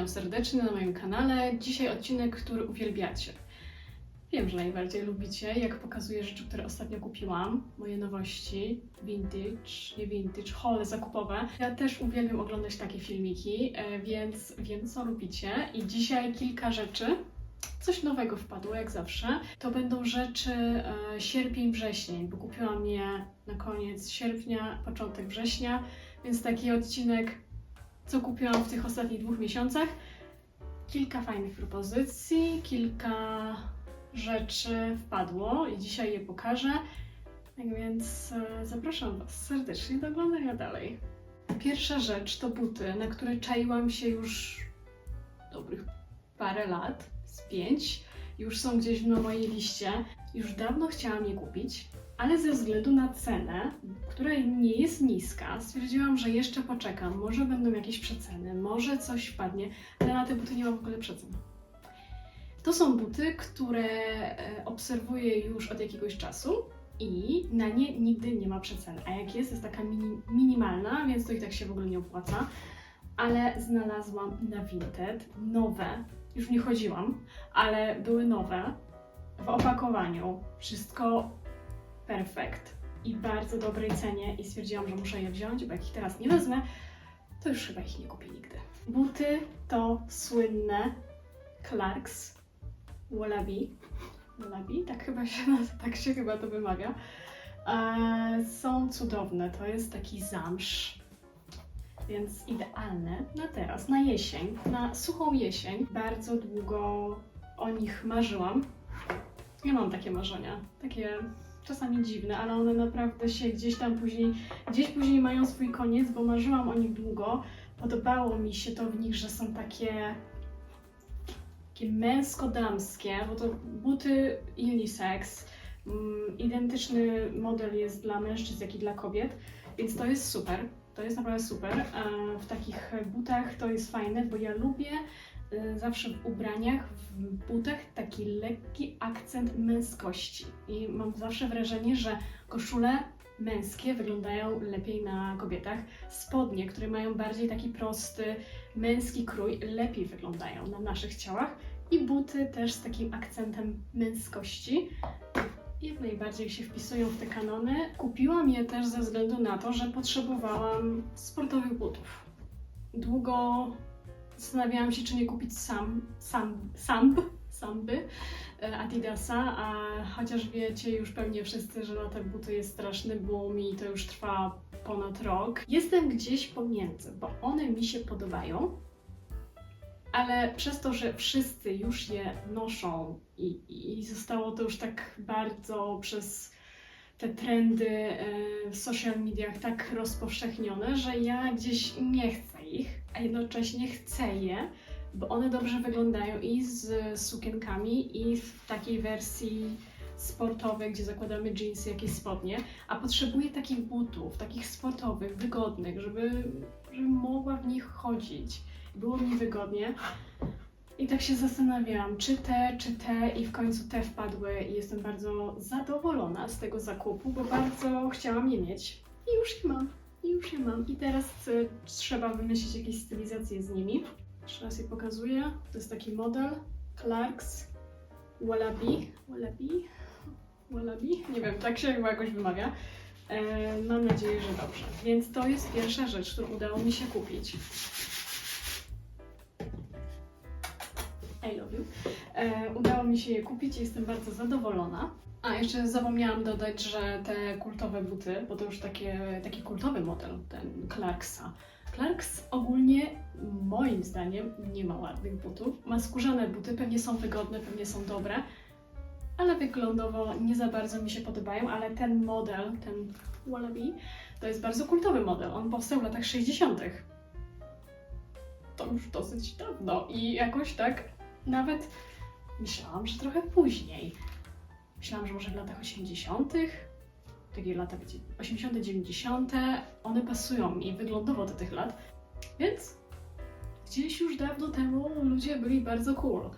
witam serdecznie na moim kanale. Dzisiaj odcinek, który uwielbiacie. Wiem, że najbardziej lubicie, jak pokazuję rzeczy, które ostatnio kupiłam, moje nowości, vintage, nie vintage, hole zakupowe. Ja też uwielbiam oglądać takie filmiki, e, więc wiem, co lubicie. I dzisiaj kilka rzeczy, coś nowego wpadło, jak zawsze. To będą rzeczy e, sierpień, wrzesień, bo kupiłam je na koniec sierpnia, początek września, więc taki odcinek co kupiłam w tych ostatnich dwóch miesiącach. Kilka fajnych propozycji, kilka rzeczy wpadło i dzisiaj je pokażę. Tak więc e, zapraszam Was serdecznie do oglądania dalej. Pierwsza rzecz to buty, na które czaiłam się już dobrych parę lat, z pięć. Już są gdzieś na mojej liście. Już dawno chciałam je kupić, ale ze względu na cenę, która nie jest niska, stwierdziłam, że jeszcze poczekam. Może będą jakieś przeceny, może coś wpadnie, ale na te buty nie ma w ogóle przecen. To są buty, które e, obserwuję już od jakiegoś czasu i na nie nigdy nie ma przeceny. A jak jest, jest taka mini, minimalna, więc to i tak się w ogóle nie opłaca. Ale znalazłam na Vinted nowe, już nie chodziłam, ale były nowe w opakowaniu. Wszystko perfekt i bardzo dobrej cenie i stwierdziłam, że muszę je wziąć, bo jak ich teraz nie wezmę, to już chyba ich nie kupię nigdy. Buty to słynne Clarks Wallaby. Wallaby? Tak chyba się, tak się chyba to wymawia. E, są cudowne, to jest taki zamsz. Więc idealne na teraz, na jesień, na suchą jesień. Bardzo długo o nich marzyłam. Ja mam takie marzenia, takie czasami dziwne, ale one naprawdę się gdzieś tam później, gdzieś później mają swój koniec, bo marzyłam o nich długo. Podobało mi się to w nich, że są takie, takie męsko-damskie, bo to buty unisex. Mm, identyczny model jest dla mężczyzn, jak i dla kobiet, więc to jest super. To jest naprawdę super. E, W takich butach to jest fajne, bo ja lubię zawsze w ubraniach, w butach taki lekki akcent męskości. I mam zawsze wrażenie, że koszule męskie wyglądają lepiej na kobietach. Spodnie, które mają bardziej taki prosty, męski krój, lepiej wyglądają na naszych ciałach. I buty też z takim akcentem męskości. Jak najbardziej się wpisują w te kanony. Kupiłam je też ze względu na to, że potrzebowałam sportowych butów. Długo zastanawiałam się, czy nie kupić sam, sam, samb, samby e, Adidasa, a chociaż wiecie już pewnie wszyscy, że na te buty jest straszny boom i to już trwa ponad rok. Jestem gdzieś pomiędzy, bo one mi się podobają, ale przez to, że wszyscy już je noszą i, i zostało to już tak bardzo przez te trendy e, w social mediach tak rozpowszechnione, że ja gdzieś nie chcę ich, a jednocześnie chcę je, bo one dobrze wyglądają i z sukienkami, i w takiej wersji sportowej, gdzie zakładamy jeansy, jakieś spodnie, a potrzebuję takich butów, takich sportowych, wygodnych, żeby, żebym mogła w nich chodzić. Było mi wygodnie. I tak się zastanawiałam, czy te, czy te, i w końcu te wpadły, i jestem bardzo zadowolona z tego zakupu, bo bardzo chciałam je mieć. I już je mam, i już je mam. I teraz y, trzeba wymyślić jakieś stylizacje z nimi. Jeszcze raz je pokazuję. To jest taki model Clarks Wallaby. Wallaby? Wallaby? Nie wiem, tak się chyba jakoś wymawia. E, mam nadzieję, że dobrze. Więc to jest pierwsza rzecz, którą udało mi się kupić. I love you. E, udało mi się je kupić i jestem bardzo zadowolona. A, jeszcze zapomniałam dodać, że te kultowe buty, bo to już takie, taki kultowy model, ten Clarksa. Clarks ogólnie, moim zdaniem, nie ma ładnych butów. Ma skórzane buty, pewnie są wygodne, pewnie są dobre, ale wyglądowo nie za bardzo mi się podobają, ale ten model, ten Wallaby, to jest bardzo kultowy model. On powstał w latach 60. To już dosyć dawno i jakoś tak nawet myślałam, że trochę później. Myślałam, że może w latach 80., takie lata wiecie, 80., 90., one pasują mi wyglądowo do tych lat, więc gdzieś już dawno temu ludzie byli bardzo cool.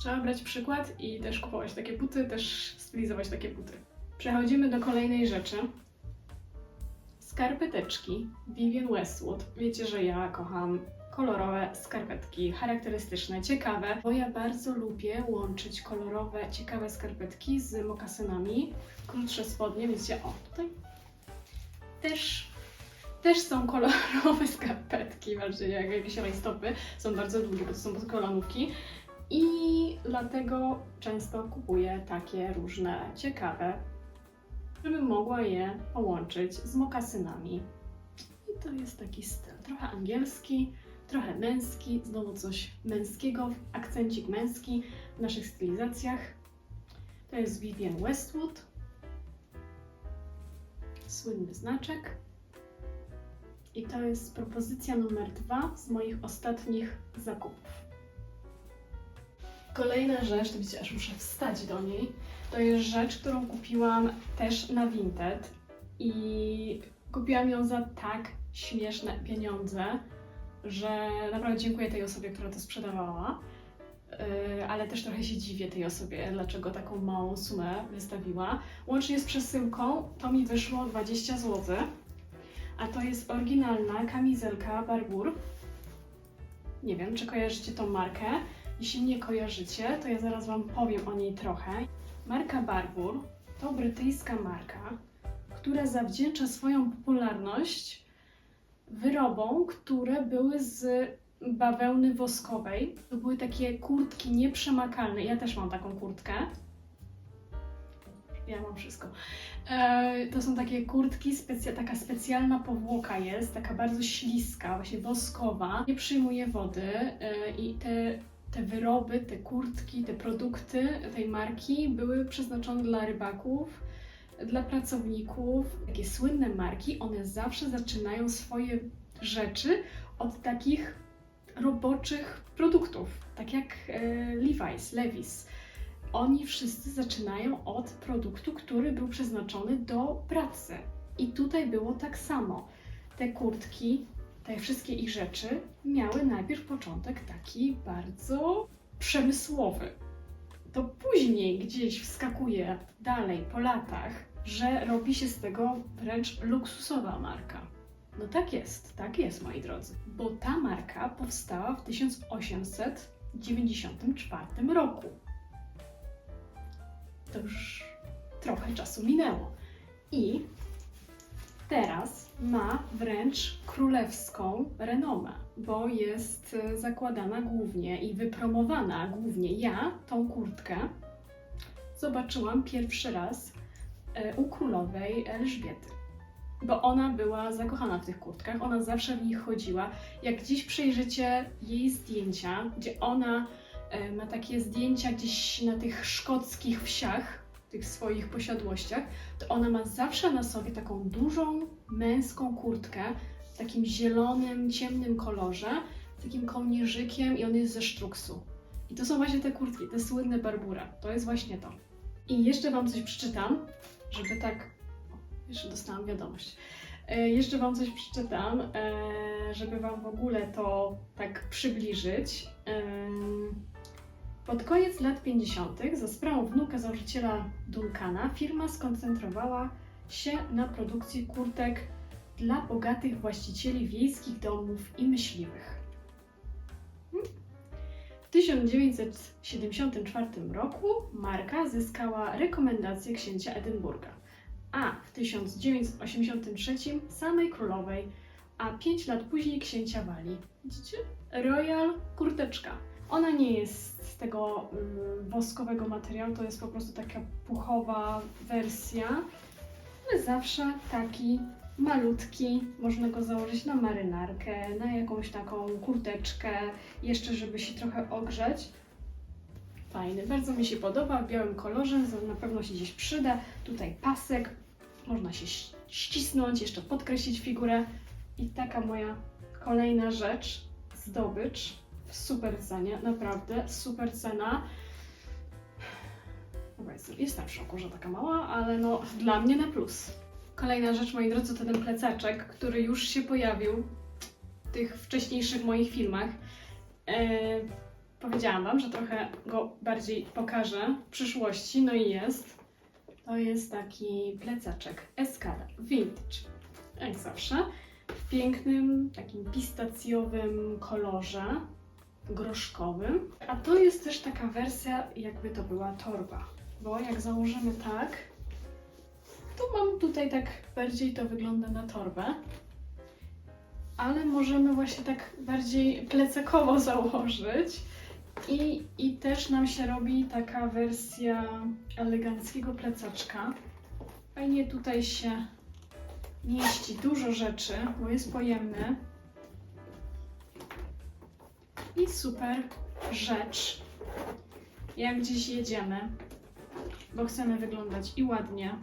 Trzeba brać przykład i też kupować takie buty, też stylizować takie buty. Przechodzimy do kolejnej rzeczy. Skarpeteczki Vivienne Westwood. Wiecie, że ja kocham kolorowe skarpetki, charakterystyczne, ciekawe, bo ja bardzo lubię łączyć kolorowe, ciekawe skarpetki z mokasynami, krótsze spodnie, widzicie, o tutaj też, też są kolorowe skarpetki, bardziej jak jakieś rajstopy, są bardzo długie, bo to są kolanówki i dlatego często kupuję takie różne ciekawe, żebym mogła je połączyć z mokasynami. I to jest taki styl, trochę angielski, trochę męski, znowu coś męskiego, akcencik męski w naszych stylizacjach. To jest Vivienne Westwood, słynny znaczek. I to jest propozycja numer dwa z moich ostatnich zakupów. Kolejna rzecz, to widzicie, aż muszę wstać do niej, to jest rzecz, którą kupiłam też na Vinted i kupiłam ją za tak śmieszne pieniądze, że naprawdę dziękuję tej osobie, która to sprzedawała. Yy, ale też trochę się dziwię tej osobie, dlaczego taką małą sumę wystawiła. Łącznie z przesyłką to mi wyszło 20 zł, a to jest oryginalna kamizelka Barbour. Nie wiem, czy kojarzycie tą markę. Jeśli nie kojarzycie, to ja zaraz Wam powiem o niej trochę. Marka Barbour to brytyjska marka, która zawdzięcza swoją popularność wyrobom, które były z bawełny woskowej. To były takie kurtki nieprzemakalne. Ja też mam taką kurtkę. Ja mam wszystko. E, to są takie kurtki, taka specjalna powłoka jest, taka bardzo śliska, właśnie woskowa. Nie przyjmuje wody e, i te, te wyroby, te kurtki, te produkty tej marki były przeznaczone dla rybaków, dla pracowników. Takie słynne marki, one zawsze zaczynają swoje rzeczy od takich roboczych produktów, tak jak e, Levi's, Levi's. Oni wszyscy zaczynają od produktu, który był przeznaczony do pracy. I tutaj było tak samo. Te kurtki, te wszystkie ich rzeczy miały najpierw początek taki bardzo przemysłowy. To później gdzieś wskakuje dalej po latach, że robi się z tego wręcz luksusowa marka. No tak jest, tak jest, moi drodzy. Bo ta marka powstała w 1894 roku. To już trochę czasu minęło. I teraz ma wręcz królewską renomę, bo jest zakładana głównie i wypromowana głównie. Ja tą kurtkę zobaczyłam pierwszy raz u królowej Elżbiety bo ona była zakochana w tych kurtkach, ona zawsze w nich chodziła. Jak dziś przejrzycie jej zdjęcia, gdzie ona e, ma takie zdjęcia gdzieś na tych szkockich wsiach, tych swoich posiadłościach, to ona ma zawsze na sobie taką dużą męską kurtkę w takim zielonym, ciemnym kolorze, z takim kołnierzykiem i on jest ze sztruksu. I to są właśnie te kurtki, te słynne Barbura. To jest właśnie to. I jeszcze Wam coś przeczytam, żeby tak jeszcze dostałam wiadomość. E, jeszcze Wam coś przeczytam, e, żeby Wam w ogóle to tak przybliżyć. E, pod koniec lat 50. za sprawą wnuka założyciela Duncana firma skoncentrowała się na produkcji kurtek dla bogatych właścicieli wiejskich domów i myśliwych. W 1974 roku marka zyskała rekomendację księcia Edynburga a w 1983 samej królowej, a 5 lat później księcia Walii. Widzicie? Royal kurteczka. Ona nie jest z tego y, woskowego materiału, to jest po prostu taka puchowa wersja, ale zawsze taki malutki, można go założyć na marynarkę, na jakąś taką kurteczkę, jeszcze żeby się trochę ogrzeć. Fajny, bardzo mi się podoba, w białym kolorze, na pewno się gdzieś przyda. Tutaj pasek, można się ścisnąć, jeszcze podkreślić figurę. I taka moja kolejna rzecz, zdobycz w super cenie, naprawdę super cena. Dobra, jestem w szoku, że taka mała, ale no dla mnie na plus. Kolejna rzecz, moi drodzy, to ten plecaczek, który już się pojawił w tych wcześniejszych moich filmach. Eee, powiedziałam Wam, że trochę go bardziej pokażę w przyszłości, no i jest. To jest taki plecaczek Escada Vintage, jak zawsze. w pięknym, takim pistacjowym kolorze, groszkowym. A to jest też taka wersja, jakby to była torba. Bo jak założymy tak, to mam tutaj tak bardziej to wygląda na torbę. Ale możemy właśnie tak bardziej plecakowo założyć. I, I też nam się robi taka wersja eleganckiego plecaczka. Fajnie tutaj się mieści dużo rzeczy, bo jest pojemny. I super rzecz, jak gdzieś jedziemy, bo chcemy wyglądać i ładnie,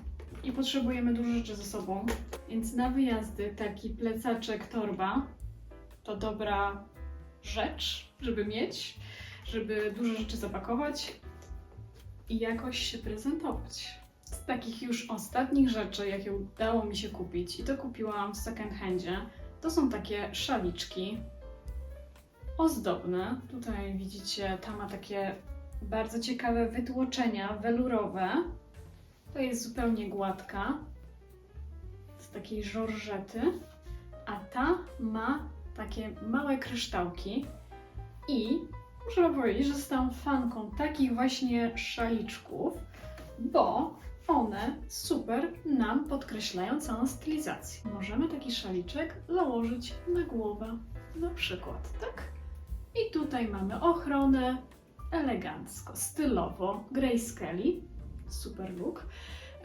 i potrzebujemy dużo rzeczy ze sobą. Więc na wyjazdy taki plecaczek, torba to dobra rzecz, żeby mieć, żeby dużo rzeczy zapakować i jakoś się prezentować. Z takich już ostatnich rzeczy, jakie udało mi się kupić, i to kupiłam w second handzie, to są takie szaliczki ozdobne. Tutaj widzicie, ta ma takie bardzo ciekawe wytłoczenia welurowe. To jest zupełnie gładka, z takiej żorżety, a ta ma takie małe kryształki i muszę powiedzieć, że zostałam fanką takich właśnie szaliczków, bo one super nam podkreślają całą stylizację. Możemy taki szaliczek założyć na głowę, na przykład, tak? I tutaj mamy ochronę, elegancko, stylowo, grayscale, super look.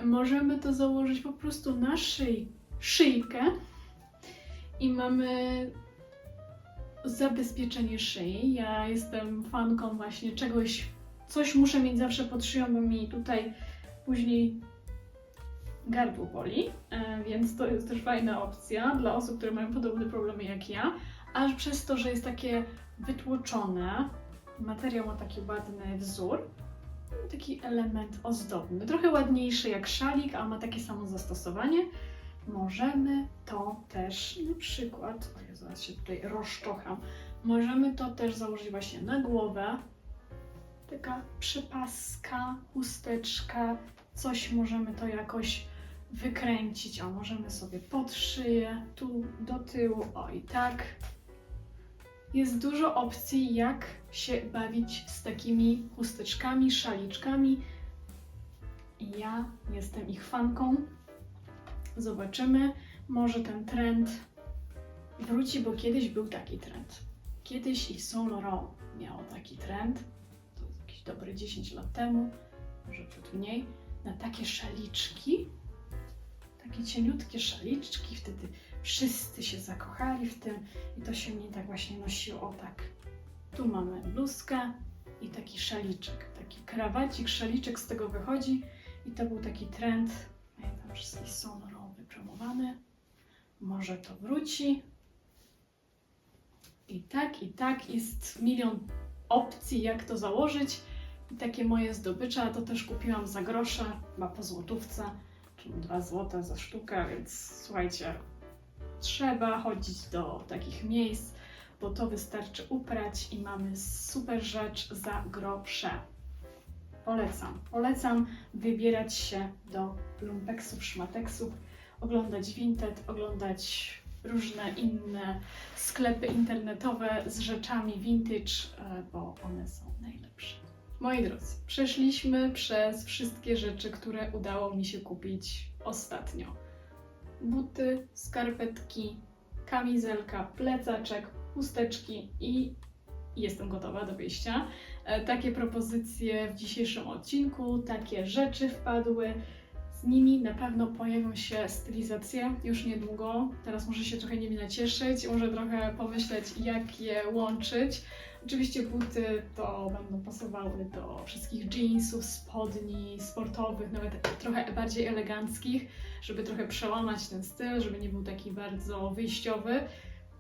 Możemy to założyć po prostu na szyj, szyjkę i mamy zabezpieczenie szyi. Ja jestem fanką właśnie czegoś, coś muszę mieć zawsze pod szyją, bo mi tutaj później gardło boli, e, więc to jest też fajna opcja dla osób, które mają podobne problemy jak ja. A przez to, że jest takie wytłoczone, materiał ma taki ładny wzór, taki element ozdobny, trochę ładniejszy jak szalik, a ma takie samo zastosowanie. Możemy to też na przykład, o Jezu, zaraz się tutaj rozczocham, możemy to też założyć właśnie na głowę. Taka przypaska, chusteczka, coś możemy to jakoś wykręcić. O, możemy sobie pod szyję, tu do tyłu, o i tak. Jest dużo opcji, jak się bawić z takimi chusteczkami, szaliczkami. Ja jestem ich fanką. Zobaczymy, może ten trend wróci, bo kiedyś był taki trend. Kiedyś i Saint miało taki trend, to jakieś dobre 10 lat temu, może ciut mniej, na takie szaliczki, takie cieniutkie szaliczki, wtedy wszyscy się zakochali w tym i to się mnie tak właśnie nosiło, o tak. Tu mamy bluzkę i taki szaliczek, taki krawacik, szaliczek z tego wychodzi i to był taki trend, pamiętam, że z Laurent wypromowany. Może to wróci. I tak, i tak jest milion opcji, jak to założyć. I takie moje zdobycze, a to też kupiłam za grosze, chyba po złotówce, czyli 2 złote za sztukę, więc słuchajcie, trzeba chodzić do takich miejsc, bo to wystarczy uprać i mamy super rzecz za grosze. Polecam. Polecam wybierać się do lumpeksów, szmateksów, oglądać Vinted, oglądać różne inne sklepy internetowe z rzeczami vintage, e, bo one są najlepsze. Moi drodzy, przeszliśmy przez wszystkie rzeczy, które udało mi się kupić ostatnio. Buty, skarpetki, kamizelka, plecaczek, chusteczki i jestem gotowa do wyjścia. E, Takie propozycje w dzisiejszym odcinku, takie rzeczy wpadły. Z nimi na pewno pojawią się stylizacje już niedługo. Teraz muszę się trochę nimi nacieszyć, może trochę pomyśleć, jak je łączyć. Oczywiście buty to będą pasowały do wszystkich jeansów, spodni sportowych, nawet trochę bardziej eleganckich, żeby trochę przełamać ten styl, żeby nie był taki bardzo wyjściowy.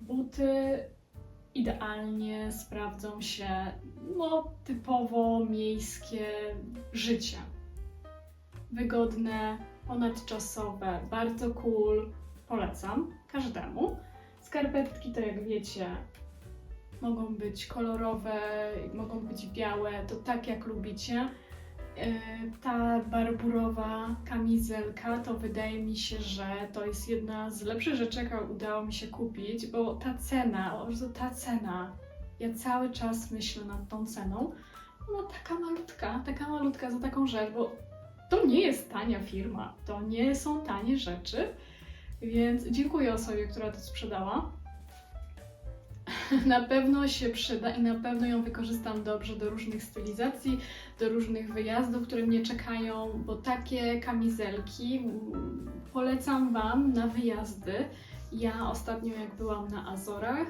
Buty idealnie sprawdzą się no, typowo miejskie życie. Wygodne, ponadczasowe, bardzo cool. Polecam każdemu. Skarpetki to jak wiecie mogą być kolorowe, mogą być białe, to tak jak lubicie. e, ta barburowa kamizelka to wydaje mi się, że to jest jedna z lepszych rzeczy, jaką udało mi się kupić, bo ta cena, po prostu ta cena, ja cały czas myślę nad tą ceną, no taka malutka, taka malutka za taką rzecz, bo to nie jest tania firma, to nie są tanie rzeczy, więc dziękuję osobie, która to sprzedała. Na pewno się przyda i na pewno ją wykorzystam dobrze do różnych stylizacji, do różnych wyjazdów, które mnie czekają, bo takie kamizelki mm, polecam Wam na wyjazdy. Ja ostatnio jak byłam na Azorach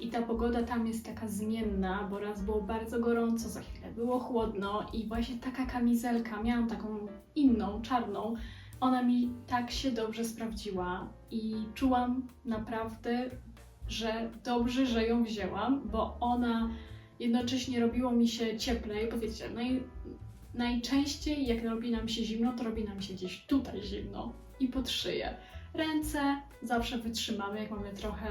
i ta pogoda tam jest taka zmienna, bo raz było bardzo gorąco, za chwilę było chłodno i właśnie taka kamizelka, miałam taką inną, czarną, ona mi tak się dobrze sprawdziła i czułam naprawdę, że dobrze, że ją wzięłam, bo ona jednocześnie robiło mi się cieplej, bo wiecie, naj, najczęściej jak robi nam się zimno, to robi nam się gdzieś tutaj zimno i pod szyję. Ręce zawsze wytrzymamy, jak mamy trochę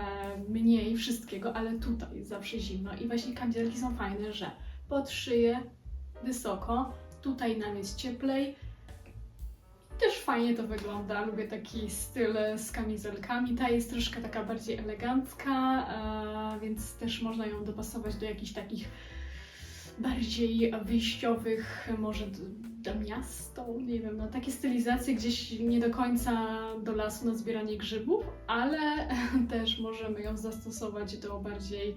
mniej wszystkiego, ale tutaj zawsze zimno i właśnie kamizelki są fajne, że pod szyję wysoko, tutaj nam jest cieplej. Też fajnie to wygląda, lubię taki styl z kamizelkami. Ta jest troszkę taka bardziej elegancka, więc też można ją dopasować do jakichś takich bardziej wyjściowych, może do, miasta, nie wiem, no takie stylizacje gdzieś nie do końca do lasu na zbieranie grzybów, ale też możemy ją zastosować do bardziej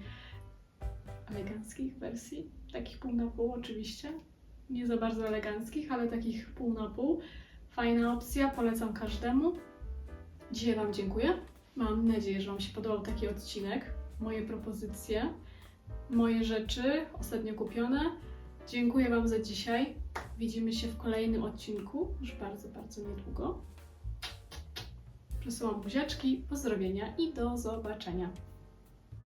eleganckich wersji, takich pół na pół oczywiście, nie za bardzo eleganckich, ale takich pół na pół. Fajna opcja, polecam każdemu. Dzisiaj Wam dziękuję. Mam nadzieję, że Wam się podobał taki odcinek, moje propozycje moje rzeczy ostatnio kupione. Dziękuję Wam za dzisiaj. Widzimy się w kolejnym odcinku już bardzo, bardzo niedługo. Przesyłam buziaczki, pozdrowienia i do zobaczenia.